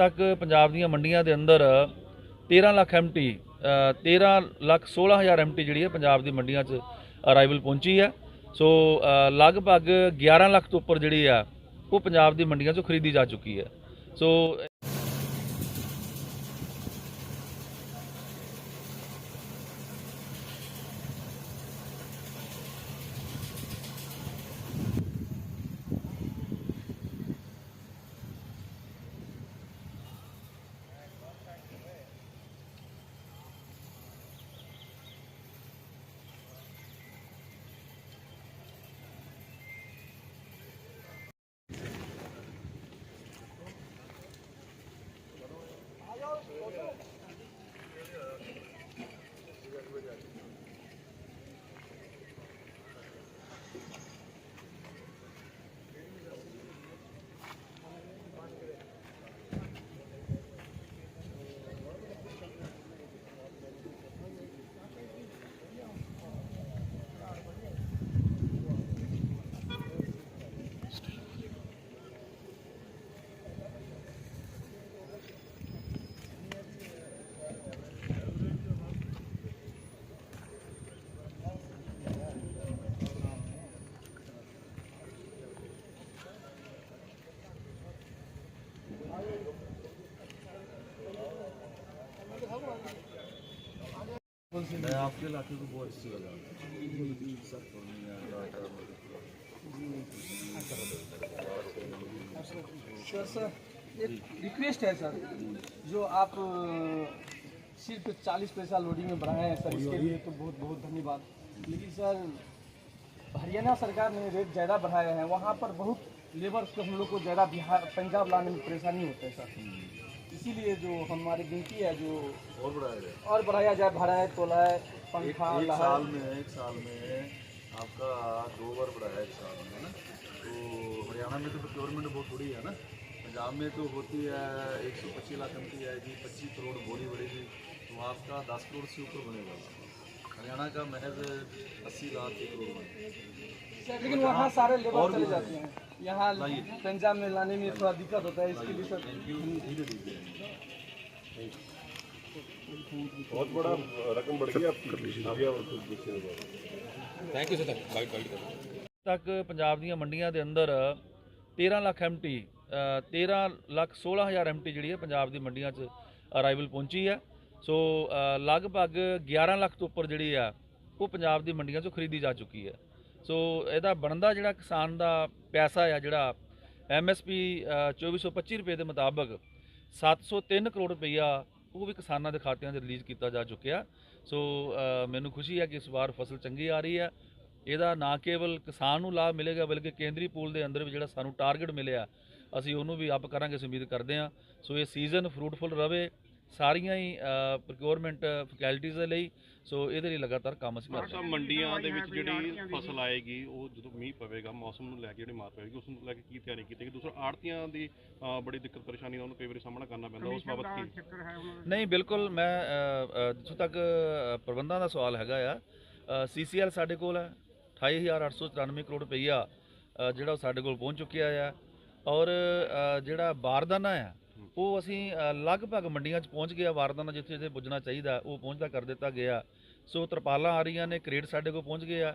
ਤੱਕ ਪੰਜਾਬ ਦੀਆਂ ਮੰਡੀਆਂ ਦੇ ਅੰਦਰ 13 ਲੱਖ ਐਮਟੀ 13 ਲੱਖ 16 ਹਜ਼ਾਰ ਐਮਟੀ ਜਿਹੜੀ ਹੈ ਪੰਜਾਬ ਦੀ ਮੰਡੀਆਂ 'ਚ ਅਰਾਈਵਲ ਪਹੁੰਚੀ ਹੈ। ਸੋ ਲਗਭਗ 11 ਲੱਖ ਤੋਂ ਉੱਪਰ ਜਿਹੜੀ ਆ, ਉਹ ਪੰਜਾਬ ਦੀ ਮੰਡੀਆਂ 'ਚੋਂ ਖਰੀਦੀ ਜਾ ਚੁੱਕੀ ਹੈ। ਸੋ मैं आपके इलाके को बहुत अच्छी लगा सर सर एक रिक्वेस्ट है सर जो आप सिर्फ़ 40 पैसा लोडिंग में बढ़ाए हैं सर इसके लिए तो बहुत बहुत धन्यवाद। लेकिन सर हरियाणा सरकार ने रेट ज़्यादा बढ़ाया है। वहाँ पर बहुत लेबर को हम लोग को ज़्यादा बिहार पंजाब लाने में परेशानी होता है सर इसीलिए जो हमारी गिनती है जो और बढ़ाया जाए। और बढ़ाया जाए भराए है है पंखा एक एक साल में एक साल में आपका दो बार बढ़ाया एक साल में है ना? तो हरियाणा में तो प्रोक्योरमेंट बहुत थोड़ी है ना? पंजाब में तो होती है एक सौ पच्चीस लाख एम आएगी पच्चीस करोड़ बोरी बढ़ेगी तो आपका दस करोड़ से ऊपर बनेगा। हरियाणा का महज अस्सी लाख एक करोड़ बनेगा लेकिन वहाँ सारे लेबर चले जाते हैं यहाँ पंजाब में लाने में थोड़ा दिक्कत होता है इसके लिए सर धीरे धीरे बहुत बड़ा रकम बढ़ गई आपकी आगे और कुछ दूसरे ਤੱਕ ਪੰਜਾਬ ਦੀਆਂ ਮੰਡੀਆਂ ਦੇ ਅੰਦਰ 13 ਲੱਖ ਐਮਟੀ 13 ਲੱਖ 16 ਹਜ਼ਾਰ ਐਮਟੀ ਜਿਹੜੀ ਹੈ ਪੰਜਾਬ ਦੀ ਮੰਡੀਆਂ 'ਚ ਅਰਾਈਵਲ ਪਹੁੰਚੀ ਹੈ ਸੋ ਲਗਭਗ 11 ਲੱਖ ਤੋਂ ਉੱਪਰ ਜਿਹੜੀ ਆ, ਉਹ ਪੰਜਾਬ ਦੀ ਮੰਡੀਆਂ 'ਚੋਂ ਖਰੀਦੀ ਜਾ ਚੁੱਕੀ ਹੈ। ਸੋ ਇਹਦਾ ਬਣਦਾ ਜਿਹੜਾ ਕਿਸਾਨ ਦਾ ਪੈਸਾ ਆ, ਜਿਹੜਾ ਐਮਐਸਪੀ 2425 ਰੁਪਏ ਦੇ ਮੁਤਾਬਕ 703 ਕਰੋੜ ਰੁਪਈਆ ਉਹ ਵੀ ਕਿਸਾਨਾਂ ਦੇ ਖਾਤਿਆਂ 'ਚ ਰਿਲੀਜ਼ ਕੀਤਾ ਜਾ ਚੁੱਕਿਆ। ਸੋ ਮੈਨੂੰ ਖੁਸ਼ੀ ਹੈ ਕਿ ਇਸ ਵਾਰ ਫਸਲ ਚੰਗੀ ਆ ਰਹੀ ਹੈ। ਇਹਦਾ ਨਾ ਕੇਵਲ ਕਿਸਾਨ ਨੂੰ ਲਾਭ ਮਿਲੇਗਾ, ਬਲਕਿ ਕੇਂਦਰੀ ਪੂਲ ਦੇ ਅੰਦਰ ਵੀ ਜਿਹੜਾ ਸਾਨੂੰ ਟਾਰਗੇਟ ਮਿਲਿਆ, ਅਸੀਂ ਉਹਨੂੰ ਵੀ ਅਪ ਕਰਾਂਗੇ, ਅਸੀਂ ਉਮੀਦ ਕਰਦੇ ਹਾਂ। ਸੋ ਇਹ ਸੀਜ਼ਨ ਫਰੂਟਫੁਲ ਰਵੇ। ਸਾਰੀਆਂ ਹੀ ਪ੍ਰੋਕਿਉਰਮੈਂਟ ਫੈਕਲਟੀਜ਼ ਦੇ ਲਈ ਸੋ ਇਹਦੇ ਲਈ ਲਗਾਤਾਰ ਕੰਮ ਅਸੀਂ ਕਰ ਰਹੇ ਹਾਂ। ਮੰਡੀਆਂ ਦੇ ਵਿੱਚ ਜਿਹੜੀ ਫਸਲ ਆਏਗੀ ਉਹ ਜਦੋਂ ਮੀਂਹ ਪਵੇਗਾ ਮੌਸਮ ਨੂੰ ਲੈ ਕੇ ਜਿਹੜੀ ਮਾਰ ਪਵੇਗੀ ਉਸ ਨੂੰ ਲੈ ਕੇ ਕੀ ਤਿਆਰੀ ਕੀਤੀ ਗਈ? ਦੂਸਰਾ ਆੜਤੀਆਂ ਦੀ ਬੜੀ ਦਿੱਕਤ ਪਰੇਸ਼ਾਨੀ ਦਾ ਉਹਨੂੰ ਕਈ ਵਾਰੀ ਸਾਹਮਣਾ ਕਰਨਾ ਪੈਂਦਾ ਉਸ ਬਾਬਤ ਕੀ? ਨਹੀਂ ਬਿਲਕੁਲ ਮੈਂ ਜਿੱਥੋਂ ਤੱਕ ਪ੍ਰਬੰਧਾਂ ਦਾ ਸਵਾਲ ਹੈਗਾ ਆ ਸੀਸੀਐਲ ਸਾਡੇ ਕੋਲ ਹੈ 28894 ਕਰੋੜ ਰੁਪਈਆ ਜਿਹੜਾ ਉਹ ਸਾਡੇ ਕੋਲ ਪਹੁੰਚ ਚੁੱਕਿਆ ਆ ਔਰ ਜਿਹੜਾ ਬਾਰਦਾਨਾ ਆ ਉਹ ਅਸੀਂ ਅ, ਲਗਭਗ ਮੰਡੀਆਂ 'ਚ ਪਹੁੰਚ ਗਿਆ ਬਾਰਦਾਨਾ ਜਿੱਥੇ ਜਿੱਥੇ ਪੁੱਜਣਾ ਚਾਹੀਦਾ ਉਹ ਪਹੁੰਚਦਾ ਕਰ ਦਿੱਤਾ ਗਿਆ। ਸੋ ਤਰਪਾਲਾਂ ਆ ਰਹੀਆਂ ਨੇ ਕ੍ਰੇਡ ਸਾਡੇ ਕੋਲ ਪਹੁੰਚ ਗਏ ਆ।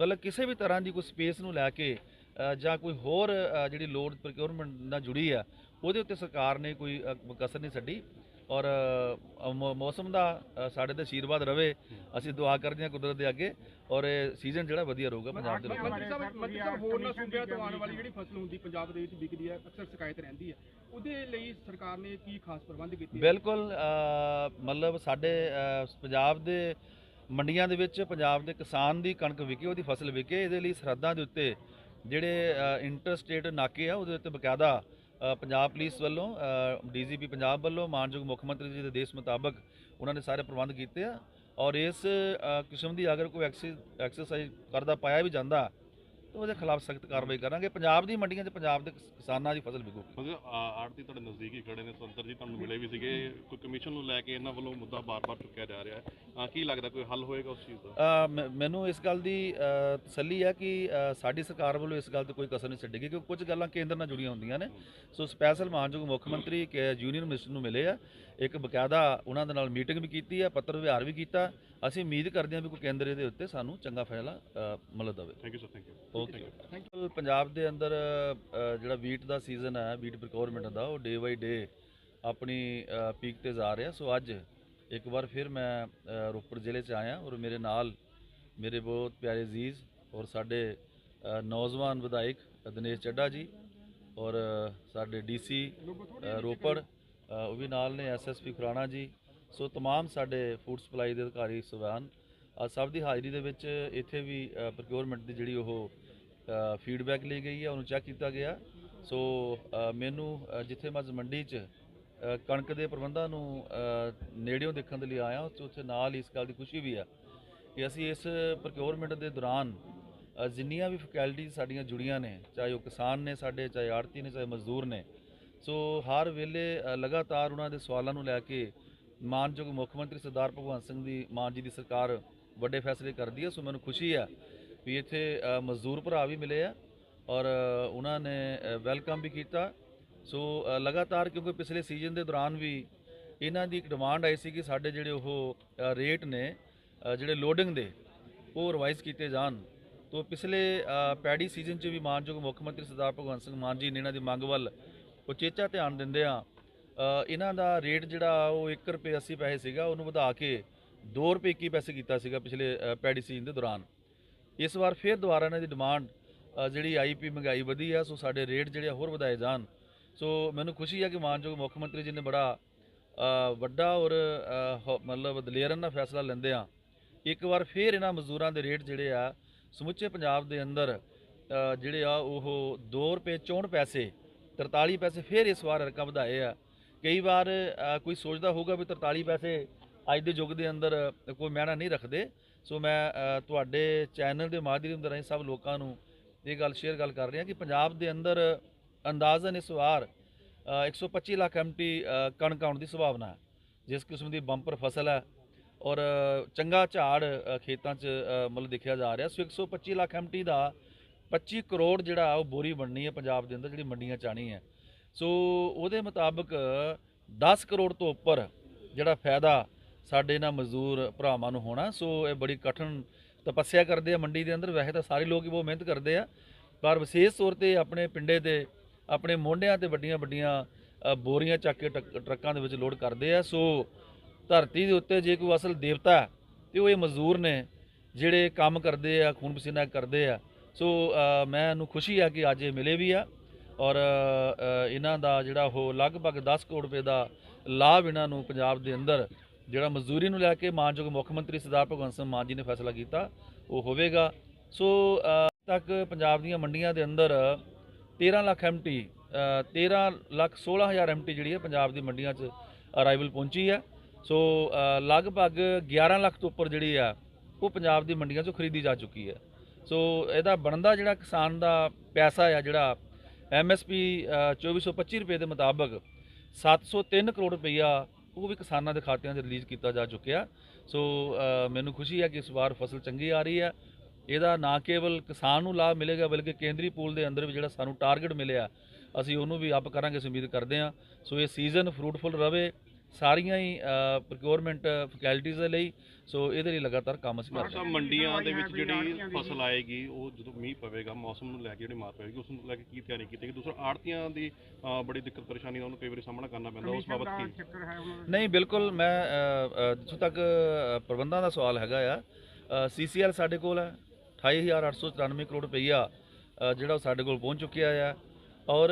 ਮਤਲਬ ਕਿਸੇ ਵੀ ਤਰ੍ਹਾਂ ਦੀ ਕੋਈ ਸਪੇਸ ਨੂੰ ਲੈ ਕੇ ਅ, ਜਾਂ ਕੋਈ ਹੋਰ ਅ, ਜਿਹੜੀ ਲੋਡ ਪ੍ਰੋਕਿਉਰਮੈਂਟ ਨਾਲ ਜੁੜੀ ਆ ਉਹਦੇ ਉੱਤੇ ਸਰਕਾਰ ਨੇ ਕੋਈ ਅ, ਕਸਰ ਨਹੀਂ ਛੱਡੀ। ਔਰ ਮੌਸਮ ਦਾ ਸਾਡੇ ਤੇ ਆਸ਼ੀਰਵਾਦ ਰਵੇ ਅਸੀਂ ਦੁਆ ਕਰਦੇ ਹਾਂ ਕੁਦਰਤ ਦੇ ਅੱਗੇ ਔਰ ਇਹ ਸੀਜ਼ਨ ਜਿਹੜਾ ਵਧੀਆ ਰਹੂਗਾ ਪੰਜਾਬ ਦੇ ਲੋਕਾਂ ਲਈ। ਮੰਤਰੀ ਸਾਹਿਬ ਹੋਰਨਾਂ ਸੂਬਿਆਂ ਤੋਂ ਆਉਣ ਵਾਲੀ ਜਿਹੜੀ ਫਸਲ ਹੁੰਦੀ ਪੰਜਾਬ ਦੇ ਵਿੱਚ ਵਿਕਦੀ ਹੈ ਅਕਸਰ ਸ਼ਿਕਾਇਤ ਰਹਿੰਦੀ ਹੈ। ਉਹਦੇ ਲਈ ਸਰਕਾਰ ਨੇ ਕੀ ਖਾਸ ਪ੍ਰਬੰਧ ਕੀਤੇ ਬਿਲਕੁਲ ਮਤਲਬ ਸਾਡੇ ਪੰਜਾਬ ਦੇ ਮੰਡੀਆਂ ਦੇ ਵਿੱਚ ਪੰਜਾਬ ਦੇ ਕਿਸਾਨ ਦੀ ਕਣਕ ਵਿਕੇ ਉਹਦੀ ਫਸਲ ਵਿਕੇ ਇਹਦੇ ਲਈ ਸਰਹੱਦਾਂ ਦੇ ਉੱਤੇ ਜਿਹੜੇ ਇੰਟਰ ਸਟੇਟ ਨਾਕੇ ਆ ਉਹਦੇ ਉੱਤੇ ਬਕਾਇਦਾ ਪੰਜਾਬ ਪੁਲਿਸ ਵੱਲੋਂ ਡੀਜੀਪੀ ਪੰਜਾਬ ਵੱਲੋਂ, ਮਾਨਯੋਗ ਮੁੱਖ ਮੰਤਰੀ ਜੀ ਦੇ ਦੇਸ਼ ਮੁਤਾਬਕ ਉਹਨਾਂ ਨੇ ਸਾਰੇ ਪ੍ਰਬੰਧ ਕੀਤੇ ਆ। ਔਰ ਇਸ ਕਿਸਮ ਦੀ ਅਗਰ ਕੋਈ ਐਕਸਰਸਾਈਜ਼ ਕਰਦਾ, ਪਾਇਆ ਵੀ ਜਾਂਦਾ ਉਹਦੇ ਖਿਲਾਫ ਸਖਤ ਕਾਰਵਾਈ ਕਰਾਂਗੇ। ਪੰਜਾਬ ਦੀ ਮੰਡੀਆਂ 'ਚ ਪੰਜਾਬ ਦੇ ਕਿਸ- ਕਿਸਾਨਾਂ ਦੀ ਫਸਲ ਵਿਕੂਗੀ। ਮਤਲਬ ਆੜਤੀ ਤੁਹਾਡੇ ਨਜ਼ਦੀਕ ਹੀ ਖੜੇ ਨੇ ਸੰਤਰ ਜੀ ਤੁਹਾਨੂੰ ਮਿਲੇ ਵੀ ਸੀਗੇ। ਕੋਈ ਕਮਿਸ਼ਨ ਨੂੰ ਲੈ ਕੇ ਇਹਨਾਂ ਵੱਲੋਂ ਮੁੱਦਾ ਬਾਰ-ਬਾਰ ਚੁੱਕਿਆ ਜਾ ਰਿਹਾ ਹੈ। ਕੀ ਲੱਗਦਾ ਕੋਈ ਹੱਲ ਹੋਏਗਾ ਉਸ ਚੀਜ਼ ਦਾ? ਮੈਨੂੰ ਇਸ ਗੱਲ ਦੀ ਤਸੱਲੀ ਹੈ ਕਿ ਸਾਡੀ ਸਰਕਾਰ ਵੱਲੋਂ ਇਸ ਗੱਲ ਤੇ ਕੋਈ ਕਸਰ ਨਹੀਂ ਛੱਡੇਗੀ ਕਿਉਂਕਿ ਕੁਝ ਗੱਲਾਂ ਕੇਂਦਰ ਨਾਲ ਜੁੜੀਆਂ ਹੁੰਦੀਆਂ ਨੇ। ਸੋ ਸਪੈਸ਼ਲ ਮਾਨਯੋਗ ਮੁੱਖ ਮੰਤਰੀ ਕੇ ਯੂਨੀਅਨ ਮਿਨਿਸਟਰ ਨੂੰ ਮਿਲੇ ਆ। ਇੱਕ ਬਕਾਇਦਾ ਉਹਨਾਂ ਦੇ ਨਾਲ ਮੀਟਿੰਗ ਵੀ ਕੀਤੀ ਹੈ ਪੱਤਰ ਵਿਹਾਰ ਵੀ ਕੀਤਾ। ਅਸੀਂ ਉਮੀਦ ਕਰਦੇ ਹਾਂ ਵੀ ਕੋਈ ਕੇਂਦਰ ਇਹਦੇ ਉੱਤੇ ਸਾਨੂੰ ਚੰਗਾ ਫੈਸਲਾ ਮਿਲ ਦੇਵੇ। Thank you sir thank you okay ਬਿਲਕੁਲ ਪੰਜਾਬ ਦੇ ਅੰਦਰ ਅ, ਜਿਹੜਾ ਵੀਟ ਦਾ ਸੀਜ਼ਨ ਹੈ ਵੀਟ ਪ੍ਰੋਕਿਉਰਮੈਂਟ ਦਾ ਉਹ ਡੇ ਬਾਈ ਡੇ ਆਪਣੀ ਪੀਕ ਤੇ ਜਾ ਰਿਹਾ ਸੋ ਅੱਜ ਇੱਕ ਵਾਰ ਫਿਰ ਮੈਂ ਅ, ਰੋਪੜ ਜ਼ਿਲ੍ਹੇ 'ਚ ਆਇਆ ਔਰ ਮੇਰੇ ਨਾਲ ਮੇਰੇ ਬਹੁਤ ਪਿਆਰੇ ਅਜ਼ੀਜ਼ ਔਰ ਸਾਡੇ ਅ, ਨੌਜਵਾਨ ਵਿਧਾਇਕ ਦਿਨੇਸ਼ ਚੱਡਾ ਜੀ ਔਰ ਅ, ਸਾਡੇ ਡੀਸੀ ਰੋਪੜ ਅ, ਉਹ ਵੀ ਨਾਲ ਨੇ ਐਸਐਸਪੀ ਖੁਰਾਣਾ ਜੀ ਸੋ तमाम ਸਾਡੇ ਫੂਡ ਸਪਲਾਈ ਦੇ ਅਧਿਕਾਰੀ ਸਵਾਨ ਆ ਸਭ ਦੀ ਹਾਜ਼ਰੀ ਦੇ ਵਿੱਚ ਇੱਥੇ ਵੀ ਪ੍ਰੋਕਿਉਰਮੈਂਟ ਦੀ ਜਿਹੜੀ ਉਹ ਫੀਡਬੈਕ ਲਈ ਗਈ ਹੈ, ਉਹਨੂੰ ਚੈੱਕ ਕੀਤਾ ਗਿਆ। ਸੋ ਮੈਨੂੰ ਜਿੱਥੇ ਮੈਂ ਮੰਡੀ 'ਚ ਕਣਕ ਦੇ ਪ੍ਰਬੰਧਾਂ ਨੂੰ ਨੇੜਿਓਂ ਦੇਖਣ ਦੇ ਲਈ ਆਇਆ, ਉੱਥੇ ਉੱਥੇ ਨਾਲ ਹੀ ਇਸ ਗੱਲ ਦੀ ਖੁਸ਼ੀ ਵੀ ਆ ਕਿ ਅਸੀਂ ਇਸ ਪ੍ਰੋਕਿਉਰਮੈਂਟ ਦੇ ਦੌਰਾਨ ਜਿੰਨੀਆਂ ਵੀ ਫੈਕਲਟੀਜ਼ ਸਾਡੀਆਂ ਜੁੜੀਆਂ ਨੇ, ਚਾਹੇ ਉਹ ਕਿਸਾਨ ਨੇ ਸਾਡੇ, ਚਾਹੇ ਆੜਤੀ ਨੇ, ਚਾਹੇ ਮਜ਼ਦੂਰ ਨੇ, ਸੋ ਹਰ ਵੇਲੇ ਲਗਾਤਾਰ ਉਹਨਾਂ ਦੇ ਸਵਾਲਾਂ ਨੂੰ ਲੈ ਕੇ ਮਾਨਯੋਗ ਮੁੱਖ ਮੰਤਰੀ ਸਰਦਾਰ ਭਗਵੰਤ ਸਿੰਘ ਦੀ, ਮਾਨ ਜੀ ਦੀ ਸਰਕਾਰ ਵੱਡੇ ਫੈਸਲੇ ਕਰਦੀ ਹੈ, ਸੋ ਮੈਨੂੰ ਖੁਸ਼ੀ ਹੈ ਵੀ ਇੱਥੇ ਮਜ਼ਦੂਰ ਭਰਾ ਵੀ ਮਿਲੇ ਆ ਔਰ ਉਹਨਾਂ ਨੇ ਵੈਲਕਮ ਵੀ ਕੀਤਾ। ਸੋ ਲਗਾਤਾਰ ਕਿਉਂਕਿ ਪਿਛਲੇ ਸੀਜ਼ਨ ਦੇ ਦੌਰਾਨ ਵੀ ਇਹਨਾਂ ਦੀ ਇੱਕ ਡਿਮਾਂਡ ਆਈ ਸੀ ਕਿ ਸਾਡੇ ਜਿਹੜੇ ਉਹ ਰੇਟ ਨੇ ਜਿਹੜੇ ਲੋਡਿੰਗ ਦੇ, ਉਹ ਰਿਵਾਈਜ਼ ਕੀਤੇ ਜਾਣ। ਤੋਂ ਪਿਛਲੇ ਪੈੜੀ ਸੀਜ਼ਨ 'ਚ ਵੀ ਮਾਨਯੋਗ ਮੁੱਖ ਮੰਤਰੀ ਸਰਦਾਰ ਭਗਵੰਤ ਸਿੰਘ ਮਾਨ ਜੀ ਨੇ ਇਹਨਾਂ ਦੀ ਮੰਗ ਵੱਲ ਉਚੇਚਾ ਧਿਆਨ ਦਿੰਦੇ ਆ। ਇਹਨਾਂ ਦਾ ਰੇਟ ਜਿਹੜਾ ਉਹ 1 ਰੁਪਏ 80 ਪੈਸੇ ਸੀਗਾ, ਉਹਨੂੰ ਵਧਾ ਕੇ 2 ਰੁਪਏ 21 ਪੈਸੇ ਕੀਤਾ ਸੀਗਾ ਪਿਛਲੇ ਪੈੜੀ ਸੀਜ਼ਨ ਦੇ ਦੌਰਾਨ। ਇਸ ਵਾਰ ਫਿਰ ਦੁਬਾਰਾ ਇਹਨਾਂ ਦੀ ਡਿਮਾਂਡ ਅ, ਜਿਹੜੀ ਆਈਪੀ ਮਹਿੰਗਾਈ ਵਧੀ ਆ ਸੋ ਸਾਡੇ ਰੇਟ ਜਿਹੜੇ ਆ ਹੋਰ ਵਧਾਏ ਜਾਣ। ਸੋ ਮੈਨੂੰ ਖੁਸ਼ੀ ਆ ਕਿ ਮਾਨਯੋਗ ਮੁੱਖ ਮੰਤਰੀ ਜੀ ਨੇ ਬੜਾ ਵੱਡਾ ਔਰ ਮਤਲਬ ਦਲੇਰਨ ਨਾਲ ਫੈਸਲਾ ਲੈਂਦੇ ਆ। ਇੱਕ ਵਾਰ ਫਿਰ ਇਹਨਾਂ ਮਜ਼ਦੂਰਾਂ ਦੇ ਰੇਟ ਜਿਹੜੇ ਆ ਸਮੁੱਚੇ ਪੰਜਾਬ ਦੇ ਅੰਦਰ ਜਿਹੜੇ ਆ ਉਹ 2 ਰੁਪਏ 64 ਪੈਸੇ 43 ਪੈਸੇ ਫਿਰ ਇਸ ਵਾਰ ਰਕਮ ਵਧਾਏ ਆ। ਕਈ ਵਾਰ ਕੋਈ ਸੋਚਦਾ ਹੋਊਗਾ ਵੀ 43 ਪੈਸੇ ਅੱਜ ਦੇ ਯੁੱਗ ਦੇ ਅੰਦਰ ਕੋਈ ਮਹਿਣਾ ਨਹੀਂ ਰੱਖਦੇ। ਸੋ ਮੈਂ ਤੁਹਾਡੇ ਚੈਨਲ ਦੇ ਮਾਧਿਅਮ ਦੇ ਰਾਹੀਂ ਸਭ ਲੋਕਾਂ ਨੂੰ ਇਹ ਗੱਲ ਸ਼ੇਅਰ ਗੱਲ ਕਰ ਰਿਹਾ ਕਿ ਪੰਜਾਬ ਦੇ ਅੰਦਰ ਅੰਦਾਜ਼ਨ ਇਸ ਵਾਰ ਅ, 125 ਲੱਖ ਐਮਟੀ ਕਣਕ ਆਉਣ ਦੀ ਸੰਭਾਵਨਾ ਹੈ ਜਿਸ ਕਿਸਮ ਦੀ ਬੰਪਰ ਫਸਲ ਹੈ ਔਰ ਚੰਗਾ ਝਾੜ ਖੇਤਾਂ 'ਚ ਮਤਲਬ ਦੇਖਿਆ ਜਾ ਰਿਹਾ। ਸੋ 125 ਲੱਖ ਐਮਟੀ ਦਾ 25 ਕਰੋੜ ਜਿਹੜਾ ਉਹ ਬੋਰੀ ਬਣਨੀ ਹੈ ਪੰਜਾਬ ਦੇ ਅੰਦਰ ਜਿਹੜੀ ਮੰਡੀਆਂ 'ਚ ਆਣੀ ਹੈ। ਸੋ ਉਹਦੇ ਮੁਤਾਬਕ 10 ਕਰੋੜ ਤੋਂ ਉੱਪਰ ਜਿਹੜਾ ਫਾਇਦਾ ਸਾਡੇ ਇਹਨਾਂ ਮਜ਼ਦੂਰ ਭਰਾਵਾਂ ਨੂੰ ਹੋਣਾ। ਸੋ ਇਹ ਬੜੀ ਕਠਿਨ ਤਪੱਸਿਆ ਕਰਦੇ ਆ ਮੰਡੀ ਦੇ ਅੰਦਰ। ਵੈਸੇ ਤਾਂ ਸਾਰੇ ਲੋਕ ਹੀ ਬਹੁਤ ਮਿਹਨਤ ਕਰਦੇ ਆ। ਪਰ ਵਿਸ਼ੇਸ਼ ਤੌਰ ਤੇ ਆਪਣੇ ਪਿੰਡੇ ਤੇ ਆਪਣੇ ਮੋਢਿਆਂ ਤੇ ਵੱਡੀਆਂ ਵੱਡੀਆਂ ਬੋਰੀਆਂ ਚੱਕ ਕੇ ਟਰੱਕ- ਟਰੱਕਾਂ ਦੇ ਵਿੱਚ ਲੋਡ ਕਰਦੇ ਆ। ਸੋ ਧਰਤੀ ਦੇ ਉੱਤੇ ਜੇ ਕੋਈ ਅਸਲ ਦੇਵਤਾ ਹੈ, ਤੇ ਉਹ ਇਹ ਮਜ਼ਦੂਰ ਨੇ ਜਿਹੜੇ ਕੰਮ ਕਰਦੇ ਆ ਖੂਨ ਪਸੀਨਾ ਕਰਦੇ ਆ। ਸੋ ਅ, ਮੈਨੂੰ ਖੁਸ਼ੀ ਆ ਕਿ ਅੱਜ ਇਹ ਮਿਲੇ ਵੀ ਆ। ਔਰ ਇਹਨਾਂ ਦਾ ਜਿਹੜਾ ਉਹ ਲਗਭਗ 10 ਕਰੋੜ ਰੁਪਏ ਦਾ ਲਾਭ ਇਹਨਾਂ ਨੂੰ ਪੰਜਾਬ ਦੇ ਅੰਦਰ ਜਿਹੜਾ ਮਜ਼ਦੂਰੀ ਨੂੰ ਲੈ ਕੇ ਮਾਨਯੋਗ ਮੁੱਖ ਮੰਤਰੀ ਸਰਦਾਰ ਭਗਵੰਤ ਸਿੰਘ ਮਾਨ ਜੀ ਨੇ ਫੈਸਲਾ ਕੀਤਾ, ਉਹ ਹੋਵੇਗਾ। ਸੋ ਤੱਕ ਪੰਜਾਬ ਦੀਆਂ ਮੰਡੀਆਂ ਦੇ ਅੰਦਰ 13 ਲੱਖ ਐਮਟੀ 13 ਲੱਖ 16 ਹਜ਼ਾਰ ਐਮਟੀ ਜਿਹੜੀ ਹੈ ਪੰਜਾਬ ਦੀ ਮੰਡੀਆਂ 'ਚ ਅਰਾਈਵਲ ਪਹੁੰਚੀ ਹੈ। ਸੋ ਲਗਭਗ 11 ਲੱਖ ਤੋਂ ਉੱਪਰ ਜਿਹੜੀ ਆ, ਉਹ ਪੰਜਾਬ ਦੀ ਮੰਡੀਆਂ 'ਚੋਂ ਖਰੀਦੀ ਜਾ ਚੁੱਕੀ ਹੈ। ਸੋ, ਇਹਦਾ ਬਣਦਾ ਜਿਹੜਾ ਕਿਸਾਨ ਦਾ ਪੈਸਾ ਆ, ਜਿਹੜਾ ਐਮਐਸਪੀ 2425 ਰੁਪਏ ਦੇ ਮੁਤਾਬਕ 703 ਕਰੋੜ ਰੁਪਈਆ ਉਹ ਵੀ ਕਿਸਾਨਾਂ ਦੇ ਖਾਤਿਆਂ 'ਚ ਰਿਲੀਜ਼ ਕੀਤਾ ਜਾ ਚੁੱਕਿਆ। ਸੋ ਮੈਨੂੰ ਖੁਸ਼ੀ ਹੈ ਕਿ ਇਸ ਵਾਰ ਫਸਲ ਚੰਗੀ ਆ ਰਹੀ ਹੈ। ਇਹਦਾ ਨਾ ਕੇਵਲ ਕਿਸਾਨ ਨੂੰ ਲਾਭ ਮਿਲੇਗਾ, ਬਲਕਿ ਕੇਂਦਰੀ ਪੂਲ ਦੇ ਅੰਦਰ ਵੀ ਜਿਹੜਾ ਸਾਨੂੰ ਟਾਰਗੇਟ ਮਿਲਿਆ, ਅਸੀਂ ਉਹਨੂੰ ਵੀ ਅਪ ਕਰਾਂਗੇ, ਅਸੀਂ ਉਮੀਦ ਕਰਦੇ ਹਾਂ। ਸੋ, ਇਹ ਸੀਜ਼ਨ ਫਰੂਟਫੁਲ ਰਵੇ ਸਾਰੀਆਂ ਹੀ ਪ੍ਰੋਕਿਉਰਮੈਂਟ ਫੈਕਲਟੀਜ਼ ਦੇ ਲਈ ਸੋ ਇਹਦੇ ਲਈ ਲਗਾਤਾਰ ਕੰਮ ਅਸੀਂ ਕਰ ਰਹੇ ਹਾਂ। ਮੰਡੀਆਂ ਦੇ ਵਿੱਚ ਜਿਹੜੀ ਫਸਲ ਆਏਗੀ ਉਹ ਜਦੋਂ ਮੀਂਹ ਪਵੇਗਾ ਮੌਸਮ ਨੂੰ ਲੈ ਕੇ ਜਿਹੜੀ ਮਾਰ ਪਵੇਗੀ ਉਸ ਨੂੰ ਲੈ ਕੇ ਕੀ ਤਿਆਰੀ ਕੀਤੀ ਗਈ? ਦੂਸਰਾ ਆੜਤੀਆਂ ਦੀ ਬੜੀ ਦਿੱਕਤ ਪਰੇਸ਼ਾਨੀ ਦਾ ਉਹਨੂੰ ਕਈ ਵਾਰੀ ਸਾਹਮਣਾ ਕਰਨਾ ਪੈਂਦਾ ਉਸ ਬਾਬਤ ਕੀ? ਨਹੀਂ ਬਿਲਕੁਲ ਮੈਂ ਜਿੱਥੋਂ ਤੱਕ ਪ੍ਰਬੰਧਾਂ ਦਾ ਸਵਾਲ ਹੈਗਾ ਆ ਸੀਸੀਐਲ ਸਾਡੇ ਕੋਲ ਹੈ 28894 ਕਰੋੜ ਰੁਪਈਆ ਜਿਹੜਾ ਸਾਡੇ ਕੋਲ ਪਹੁੰਚ ਚੁੱਕਿਆ ਆ ਔਰ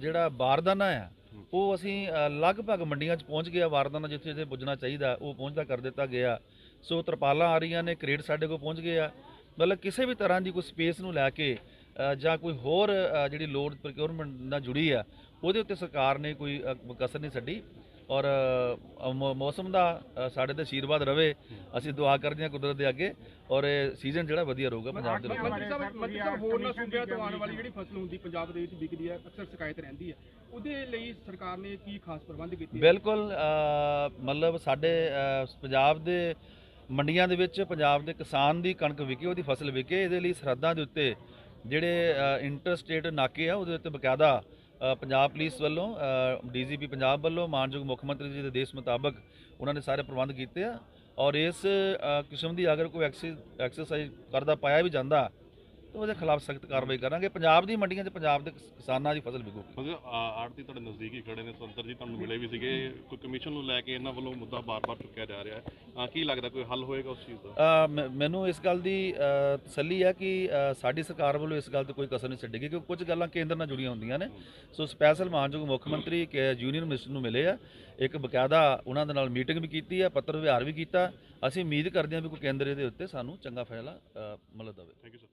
ਜਿਹੜਾ ਬਾਰਦਾਨਾ ਆ ਉਹ ਅਸੀਂ ਅ, ਲਗਭਗ ਮੰਡੀਆਂ 'ਚ ਪਹੁੰਚ ਗਿਆ ਬਾਰਦਾਨਾ ਜਿੱਥੇ ਜਿੱਥੇ ਪੁੱਜਣਾ ਚਾਹੀਦਾ ਉਹ ਪਹੁੰਚਦਾ ਕਰ ਦਿੱਤਾ ਗਿਆ। ਸੋ ਤਰਪਾਲਾਂ ਆ ਰਹੀਆਂ ਨੇ ਕ੍ਰੇਡ ਸਾਡੇ ਕੋਲ ਪਹੁੰਚ ਗਏ ਆ। ਮਤਲਬ ਕਿਸੇ ਵੀ ਤਰ੍ਹਾਂ ਦੀ ਕੋਈ ਸਪੇਸ ਨੂੰ ਲੈ ਕੇ ਅ, ਜਾਂ ਕੋਈ ਹੋਰ ਅ, ਜਿਹੜੀ ਲੋਡ ਪ੍ਰੋਕਿਉਰਮੈਂਟ ਨਾਲ ਜੁੜੀ ਆ ਉਹਦੇ ਉੱਤੇ ਸਰਕਾਰ ਨੇ ਕੋਈ ਅ, ਕਸਰ ਨਹੀਂ ਛੱਡੀ। ਔਰ ਮੌਸਮ ਦਾ ਸਾਡੇ ਤੇ ਆਸ਼ੀਰਵਾਦ ਰਵੇ ਅਸੀਂ ਦੁਆ ਕਰਦੇ ਹਾਂ ਕੁਦਰਤ ਦੇ ਅੱਗੇ ਔਰ ਇਹ ਸੀਜ਼ਨ ਜਿਹੜਾ ਵਧੀਆ ਰਹੂਗਾ ਪੰਜਾਬ ਦੇ ਵਿੱਚ ਮੰਤਰੀ ਸਾਹਿਬ ਮੰਤਰੀ ਸਾਹਿਬ ਹੋਰਨਾਂ ਸੂਬਿਆਂ ਤੋਂ ਆਉਣ ਵਾਲੀ ਜਿਹੜੀ ਫਸਲ ਹੁੰਦੀ ਪੰਜਾਬ ਦੇ ਵਿੱਚ ਵਿਕਦੀ ਹੈ ਅਕਸਰ ਸ਼ਿਕਾਇਤ ਰਹਿੰਦੀ ਹੈ। ਉਹਦੇ ਲਈ ਸਰਕਾਰ ਨੇ ਕੀ ਖਾਸ ਪ੍ਰਬੰਧ ਕੀਤੇ? ਬਿਲਕੁਲ ਮਤਲਬ ਸਾਡੇ ਪੰਜਾਬ ਦੇ ਮੰਡੀਆਂ ਦੇ ਵਿੱਚ ਪੰਜਾਬ ਦੇ ਕਿਸਾਨ ਦੀ ਕਣਕ ਵਿਕੇ ਉਹਦੀ ਫਸਲ ਵਿਕੇ ਇਹਦੇ ਲਈ ਸਰਹੱਦਾਂ ਦੇ ਉੱਤੇ ਜਿਹੜੇ ਇੰਟਰ ਸਟੇਟ ਨਾਕੇ ਆ ਉਹਦੇ ਉੱਤੇ ਬਕਾਇਦਾ ਪੰਜਾਬ ਪੁਲਿਸ ਵੱਲੋਂ ਡੀਜੀਪੀ ਪੰਜਾਬ ਵੱਲੋਂ, ਮਾਨਯੋਗ ਮੁੱਖ ਮੰਤਰੀ ਜੀ ਦੇ ਦੇਸ਼ ਮੁਤਾਬਕ ਉਹਨਾਂ ਨੇ ਸਾਰੇ ਪ੍ਰਬੰਧ ਕੀਤੇ ਆ ਔਰ ਇਸ ਕਿਸਮ ਦੀ ਅਗਰ ਕੋਈ ਐਕਸਰਸਾਈਜ਼ ਕਰਦਾ, ਪਾਇਆ ਵੀ ਜਾਂਦਾ ਉਹਦੇ ਖਿਲਾਫ ਸਖਤ ਕਾਰਵਾਈ ਕਰਾਂਗੇ। ਪੰਜਾਬ ਦੀ ਮੰਡੀਆਂ 'ਚ ਪੰਜਾਬ ਦੇ ਕਿਸ- ਕਿਸਾਨਾਂ ਦੀ ਫਸਲ ਵਿਕੂਗੀ। ਮਤਲਬ ਆੜਤੀ ਤੁਹਾਡੇ ਨਜ਼ਦੀਕ ਹੀ ਖੜੇ ਨੇ ਸੰਤਰ ਜੀ ਤੁਹਾਨੂੰ ਮਿਲੇ ਵੀ ਸੀਗੇ। ਕੋਈ ਕਮਿਸ਼ਨ ਨੂੰ ਲੈ ਕੇ ਇਹਨਾਂ ਵੱਲੋਂ ਮੁੱਦਾ ਬਾਰ-ਬਾਰ ਚੁੱਕਿਆ ਜਾ ਰਿਹਾ ਹੈ। ਕੀ ਲੱਗਦਾ ਕੋਈ ਹੱਲ ਹੋਏਗਾ ਉਸ ਚੀਜ਼ ਦਾ? ਮੈਨੂੰ ਇਸ ਗੱਲ ਦੀ ਤਸੱਲੀ ਹੈ ਕਿ ਸਾਡੀ ਸਰਕਾਰ ਵੱਲੋਂ ਇਸ ਗੱਲ ਤੇ ਕੋਈ ਕਸਰ ਨਹੀਂ ਛੱਡੇਗੀ ਕਿਉਂਕਿ ਕੁਝ ਗੱਲਾਂ ਕੇਂਦਰ ਨਾਲ ਜੁੜੀਆਂ ਹੁੰਦੀਆਂ ਨੇ। ਸੋ ਸਪੈਸ਼ਲ ਮਾਨਯੋਗ ਮੁੱਖ ਮੰਤਰੀ ਕੇ ਯੂਨੀਅਨ ਮਿਨਿਸਟਰ ਨੂੰ ਮਿਲੇ ਆ। ਇੱਕ ਬਕਾਇਦਾ ਉਹਨਾਂ ਦੇ ਨਾਲ ਮੀਟਿੰਗ ਵੀ ਕੀਤੀ ਹੈ ਪੱਤਰ ਵਿਹਾਰ ਵੀ ਕੀਤਾ। ਅਸੀਂ ਉਮੀਦ ਕਰਦੇ ਹਾਂ ਵੀ ਕੋਈ ਕੇਂਦਰ ਇਹਦੇ ਉੱਤੇ ਸਾਨੂੰ ਚੰਗਾ ਫੈਸਲਾ ਮਤਲਬ ਦੇਵੇ। Thank you sir